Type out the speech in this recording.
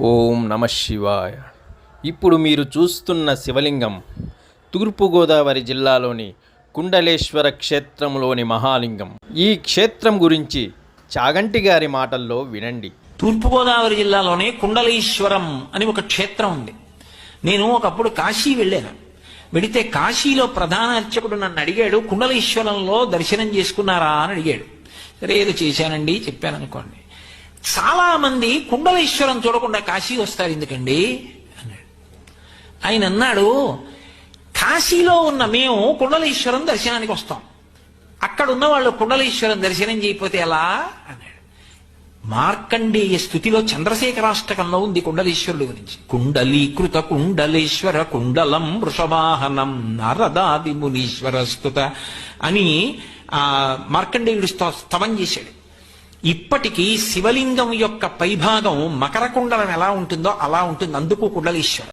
ఓం నమ శివాయ. ఇప్పుడు మీరు చూస్తున్న శివలింగం తూర్పుగోదావరి జిల్లాలోని కుండలేశ్వర క్షేత్రంలోని మహాలింగం. ఈ క్షేత్రం గురించి చాగంటి గారి మాటల్లో వినండి. తూర్పుగోదావరి జిల్లాలోనే కుండలీశ్వరం అని ఒక క్షేత్రం ఉంది. నేను ఒకప్పుడు కాశీ వెళ్ళాను. వెడితే కాశీలో ప్రధాన అర్చకుడు నన్ను అడిగాడు కుండలీశ్వరంలో దర్శనం చేసుకున్నారా? అని అడిగాడు. సరే ఏదో చేశానండి చెప్పాను అనుకోండి. చాలా మంది కుండలీశ్వరం చూడకుండా కాశీ వస్తారు ఎందుకండి? అన్నాడు. ఆయన అన్నాడు కాశీలో ఉన్న మేము కుండలీశ్వరం దర్శనానికి వస్తాం. అక్కడ ఉన్న వాళ్ళు కుండలీశ్వరం దర్శనం చేయకపోతే ఎలా? అన్నాడు. మార్కండేయ స్థుతిలో చంద్రశేఖరాష్టకంలో ఉంది కుండలీశ్వరుడు గురించి. కుండలీకృత కుండలేశ్వర కుండలం వృషవాహనం నరదాది మునీశ్వర స్థుత అని ఆ మార్కండేయుడు స్తవం చేశాడు. ఇప్పటికీ శివలింగం యొక్క పైభాగం మకర కుండలం ఎలా ఉంటుందో అలా ఉంటుంది. అందుకు కుండలీశ్వరం